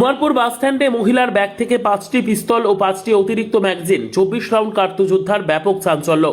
কুমারপুর বাসস্ট্যান্ডে মহিলার ব্যাগ থেকে পাঁচটি পিস্তল ও পাঁচটি অতিরিক্ত ম্যাগজিন, চব্বিশ রাউন্ড কার্তুযোদ্ধার ব্যাপক চাঞ্চল্য।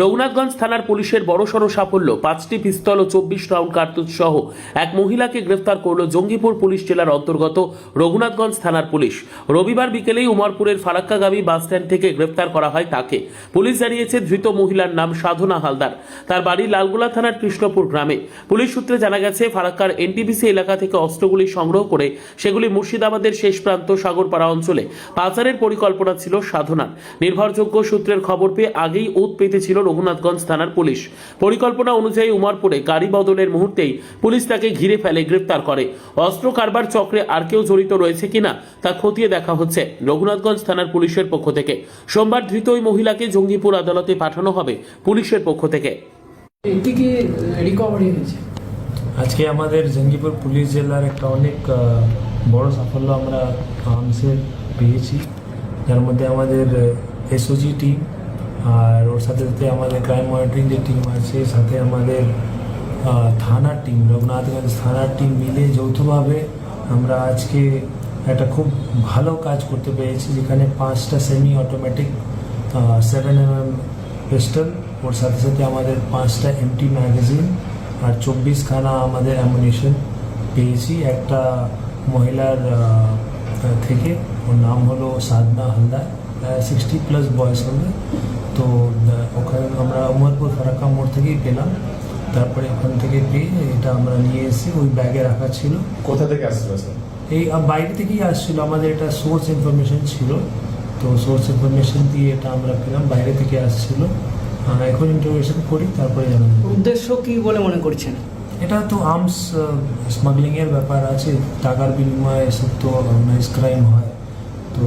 রঘুনাথগঞ্জ থানার পুলিশের বড়সড় সাফল্য, পাঁচটি পিস্তল ও চব্বিশ রাউন্ড কার্তুজ সহ এক মহিলাকে গ্রেফতার করল জঙ্গিপুর পুলিশ জেলার অন্তর্গত রঘুনাথগঞ্জ থানার পুলিশ। রবিবার বিকেলেই উমরপুরের ফারাক্কাগামী বাসস্ট্যান্ড থেকে গ্রেফতার করা হয় তাকে। পুলিশ জানিয়েছে, ধৃত মহিলার নাম সাধনা হালদার। তার বাড়ি লালগোলা থানার কৃষ্ণপুর গ্রামে। পুলিশ সূত্রে জানা গেছে, ফারাক্কার এনটিপিসি এলাকা থেকে অস্ত্রগুলি সংগ্রহ করে সেগুলি মুর্শিদাবাদের শেষ প্রান্ত সাগরপাড়া অঞ্চলে। পাচারের পরিকল্পনা ছিল সাধনার। নির্ভরযোগ্য সূত্রের খবর পেয়ে আগেই ওত পেতেছিল রঘুনাথগঞ্জ থানার পুলিশ। পরিকল্পনা অনুযায়ী উমরপুরে গাড়ি বদলের মুহূর্তেই পুলিশ তাকে ঘিরে ফেলে গ্রেপ্তার করে। অস্ত্র কারবার চক্রে আর কেউ জড়িত রয়েছে কিনা তা খতিয়ে দেখা হচ্ছে রঘুনাথগঞ্জ থানার পুলিশের পক্ষ থেকে। সোমবার ধৃত ওই মহিলাকে জঙ্গিপুর আদালতে পাঠানো হবে পুলিশের পক্ষ থেকে। রিকভারি হয়েছে? আজকে আমাদের জঙ্গিপুর পুলিশ জেলার একটা অনেক বড় সাফল্য আমরা আর্মসের পেয়েছি। যার মধ্যে আমাদের এসওজি টিম আর ওর সাথে সাথে আমাদের ক্রাইম মনিটরিং যে টিম আছে, সাথে আমাদের থানার টিম রঘুনাথগঞ্জ থানার টিম মিলে যৌথভাবে আমরা আজকে একটা খুব ভালো কাজ করতে পেরেছি, যেখানে পাঁচটা semi automatic seven M M pistol ওর সাথে সাথে আমাদের পাঁচটা এমটি ম্যাগাজিন আর চব্বিশখানা আমাদের অ্যামুনিশন পেয়েছি। একটা মহিলার থেকে। ওর নাম হলো সাধনা হালদার। সিক্সটি প্লাস বয়স হবে। তো ওখানে আমরা উমরপুর ফারাক্কা মোড় থেকেই পেলাম। তারপরে ওখান থেকে পেয়ে এটা আমরা নিয়ে এসে ওই ব্যাগে রাখা ছিল। কোথা থেকে আসছিল স্যার এই বাইরে থেকেই আসছিল। আমাদের এটা সোর্স ইনফরমেশন ছিল। তো সোর্স ইনফরমেশন দিয়ে এটা আমরা পেলাম। বাইরে থেকে আসছিল। আমরা এখন ইন্টারভিউশন করি তারপরে জানাব। উদ্দেশ্য কি বলে মনে করছেন? এটা তো আর্মস স্মাগলিং এর ব্যাপার আছে টাকার বিনিময়ে এসব তো অর্গানাইজ ক্রাইম হয়। তো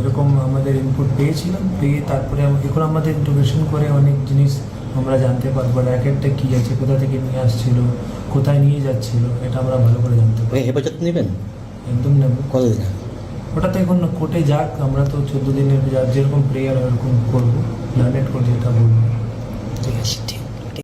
এরকম আমাদের ইনপুট পেয়েছিলাম পেয়ে তারপরে এখন আমাদের ইন্টারভিউশন করে অনেক জিনিস আমরা জানতে পারব র্যাকেটটা কী আছে কোথা থেকে নিয়ে আসছিল কোথায় নিয়ে যাচ্ছিল এটা আমরা ভালো করে জানতে পারি ওই হেফাজত নেবেন? একদম নেব। কতদিন? ওটা তো এখন কোর্টে যাক আমরা তো চোদ্দ দিনের যেরকম প্রেয়ার ওরকম করব লার্নেট করে যেটা বলব। ঠিক আছে ঠিক